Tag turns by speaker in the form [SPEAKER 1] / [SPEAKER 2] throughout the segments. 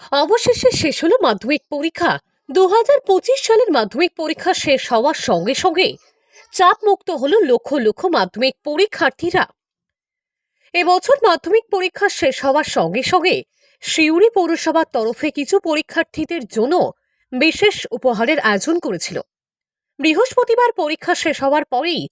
[SPEAKER 1] অবশেষে শেষ হলো মাধ্যমিক পরীক্ষা। দু হাজার পঁচিশ সালের মাধ্যমিক পরীক্ষা শেষ হওয়ার সঙ্গে সঙ্গে চাপ মুক্ত হলো লক্ষ লক্ষ মাধ্যমিক পরীক্ষার্থীরা। এবছর মাধ্যমিক পরীক্ষা শেষ হওয়ার সঙ্গে সঙ্গে শিউরি পৌরসভার তরফে কিছু পরীক্ষার্থীদের জন্য বিশেষ উপহারের আয়োজন করেছিল। বৃহস্পতিবার পরীক্ষা শেষ হওয়ার পরেই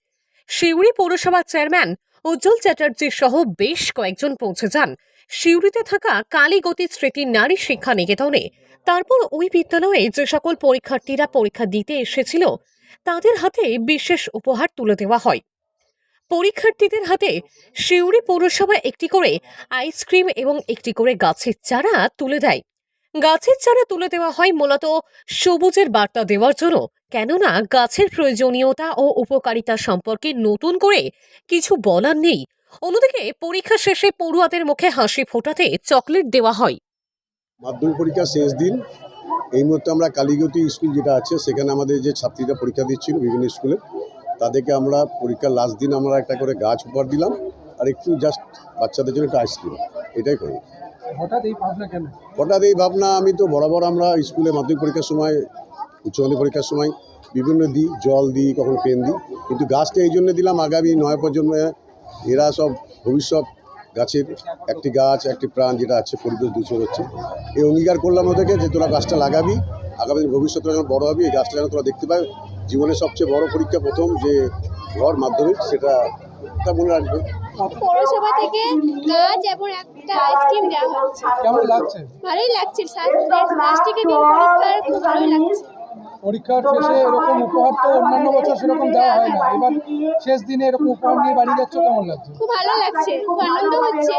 [SPEAKER 1] শিউরি পৌরসভার চেয়ারম্যান উজ্জ্বল চ্যাটার্জি সহ বেশ কয়েকজন পৌঁছে যান সিউড়িতে থাকা কালীগতি স্মৃতি নারী শিক্ষা নিকেতনে। তারপর ওই বিদ্যালয়ে যে সকল পরীক্ষার্থীরা পরীক্ষা দিতে এসেছিল, তাদের হাতে বিশেষ উপহার তুলে দেওয়া হয়। পরীক্ষার্থীদের হাতে সিউড়ি পৌরসভা একটি করে আইসক্রিম এবং একটি করে গাছের চারা তুলে দেয়। গাছের চারা তুলে দেওয়া হয় মূলত সবুজের বার্তা দেওয়ার জন্য। কেননা গাছের প্রয়োজনীয়তা ও উপকারিতা সম্পর্কে নতুন করে কিছু বলার নেই। অন্যদিকে পরীক্ষা শেষে পড়ুয়াদের মুখে হাসি ফোটাতে চকলেট দেওয়া হয়।
[SPEAKER 2] মাধ্যমিক পরীক্ষার শেষ দিন, এই মুহূর্তে আমরা কালীগতি স্কুল যেটা আছে, সেখানে আমাদের যে ছাত্রীরা পরীক্ষা দিচ্ছিল বিভিন্ন স্কুলে, তাদেরকে আমরা পরীক্ষার লাস্ট দিন আমরা একটা করে গাছ উপহার দিলাম, আর একটু জাস্ট বাচ্চাদের জন্য একটা আইসক্রিম এটাই করি।
[SPEAKER 3] হঠাৎ এই ভাবনা,
[SPEAKER 2] আমি তো বরাবর আমরা স্কুলে মাধ্যমিক পরীক্ষার সময়, উচ্চ মাধ্যমিক পরীক্ষার সময় বিভিন্ন দিই, জল দিই, কখনো পেন দিই। কিন্তু গাছটা এই জন্য দিলাম, আগামী নয় প্রজন্মে এরা সব ভবিষ্যৎ গাছের একটি গাছ, একটি প্রাণ যেটা আছে, পরিবেশ দূষণ হচ্ছে। এই অঙ্গীকার করলাম ওদেরকে যে তোরা গাছটা লাগাবি, আগামী ভবিষ্যতে যখন বড় হবি, এই গাছটা যেন তোরা দেখতে পাবে। জীবনের সবচেয়ে বড় পরীক্ষা প্রথম যে ঘর মাধ্যমিক, সেটা তা রাখবে।
[SPEAKER 4] পৌরসভা থেকে গাছ এবং একটা আইসক্রিম দেওয়া হচ্ছে
[SPEAKER 3] কেমন লাগছে?
[SPEAKER 4] ভালোই লাগছে। প্লাস্টিকের দিন পরীক্ষার খুব ভালোই লাগছে।
[SPEAKER 3] পরীক্ষার শেষে এরকম উপহার তো অন্যান্য বছর সেরকম দেওয়া হয় না। এবার শেষ দিনে এরকম উপহার নিয়ে বাড়ি যাচ্ছ কেমন লাগছে?
[SPEAKER 4] খুব ভালো লাগছে খুব আনন্দ হচ্ছে।